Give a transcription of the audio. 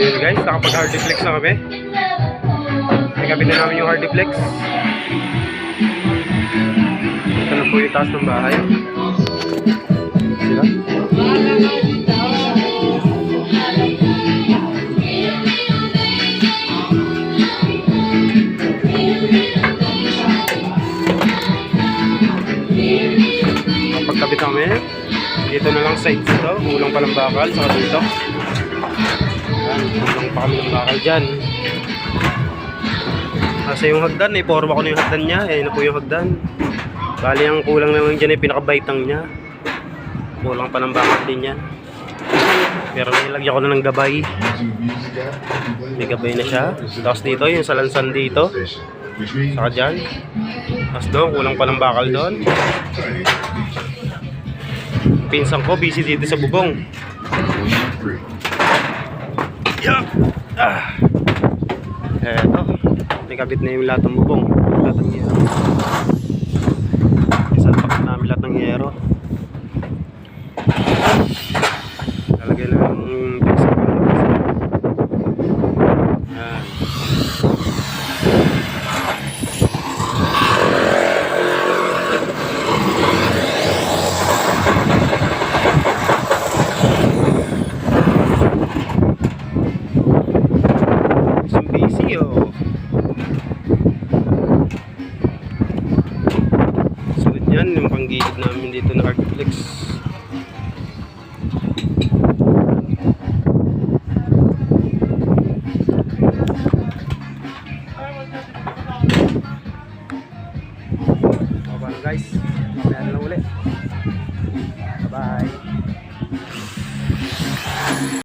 yun guys, nakapag hardiplex na kami. Nagkabit na namin yung hardiplex. Ito na po yung taas ng bahay. Sila. Pagkabit kami, dito na lang side dito, kulang pa ng bakal, saka dito. Yan, kulang pa kami ng bakal dyan. Kasi yung hagdan, eh, forma ko na yung hagdan niya, eh, na po yung hagdan. Bali, ang kulang naman dyan ay pinakabaitang niya. Kulang pa ng bakal din yan. Pero nilagyan ko na ng gabay. May gabay na siya. Tapos dito, yung salansan dito. Saka dyan. Tapos doon, kulang pa ng bakal doon. Pinsan ko, busy dito sa bubong. Yeah. Ah. Eto. Nakabit na yung lahat ng bubong. Ayan, yung panggilid namin dito na Artiflex. guys.